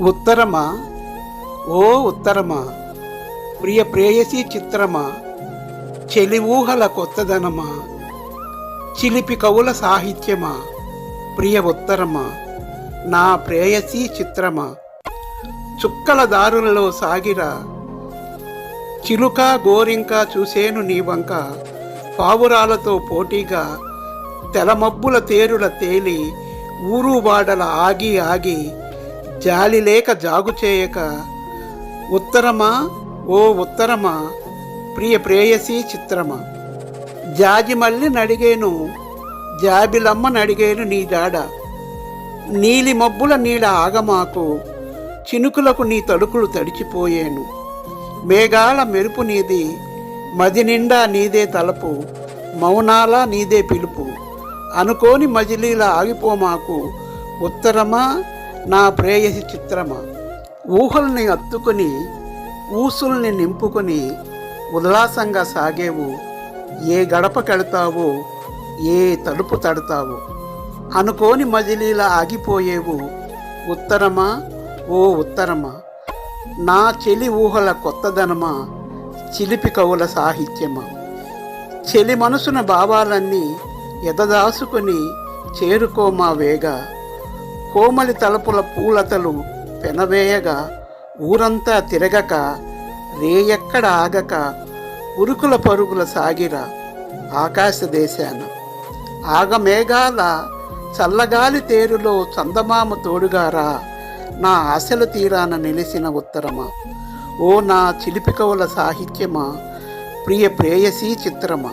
ఉత్తరమా? ఓ ఉత్తరమా? ప్రియ ప్రేయసి చిత్రమా? చెలి ఊహల కొత్తదనమా? చిలిపి కవుల సాహిత్యమా? ప్రియ ఉత్తరమా? నా ప్రేయసి చిత్రమా? చుక్కల దారులలో సాగిరా. చిలుక గోరింక చూసేను నీ వంక. పావురాలతో పోటీగా. తెలమబ్బుల తేరుల తేలి ఊరు వాడల ఆగి ఆగి. జాలి లేక జాగు చేయక ఉత్తరమా? ఓ ఉత్తరమా? ప్రియ ప్రేయసీ చిత్రమా? జాజిమల్లి నడిగేను జాబిలమ్మ నడిగేను నీ జాడ. నీలి మబ్బుల నీడ ఆగమాకు చినుకులకు నీ తడుకులు తడిచిపోయేను. మేఘాల మెరుపు నీది మది నిండా నీదే తలపు మౌనాల నీదే పిలుపు. అనుకోని మజిలీల ఆగిపోమాకు ఉత్తరమా? నా ప్రేయసి చిత్రమా? ఊహల్ని అత్తుకొని ఊసుల్ని నింపుకొని ఉల్లాసంగా సాగేవు. ఏ గడపకెళతావో ఏ తలుపు తడతావో. అనుకోని మజిలీలా ఆగిపోయేవు. ఉత్తరమా? ఓ ఉత్తరమా? నా చెలి ఊహల కొత్తదనమా? చిలిపి కవుల సాహిత్యమా? చెలి మనసున భావాలన్నీ ఎదదాసుకొని చేరుకోమా వేగ. కోమలి తలపుల పూలతలు పెనవేయగా ఊరంతా తిరగక రేయెక్కడ ఆగక ఉరుకుల పరుగుల సాగిర ఆకాశ దేశాన ఆగమేఘాల చల్లగాలి తేరులో చందమామ తోడుగారా నా ఆశల తీరాన నిలిసిన ఉత్తరమా? ఓ నా చిలిపికవుల సాహిత్యమా ప్రియ ప్రేయసీ చిత్రమా?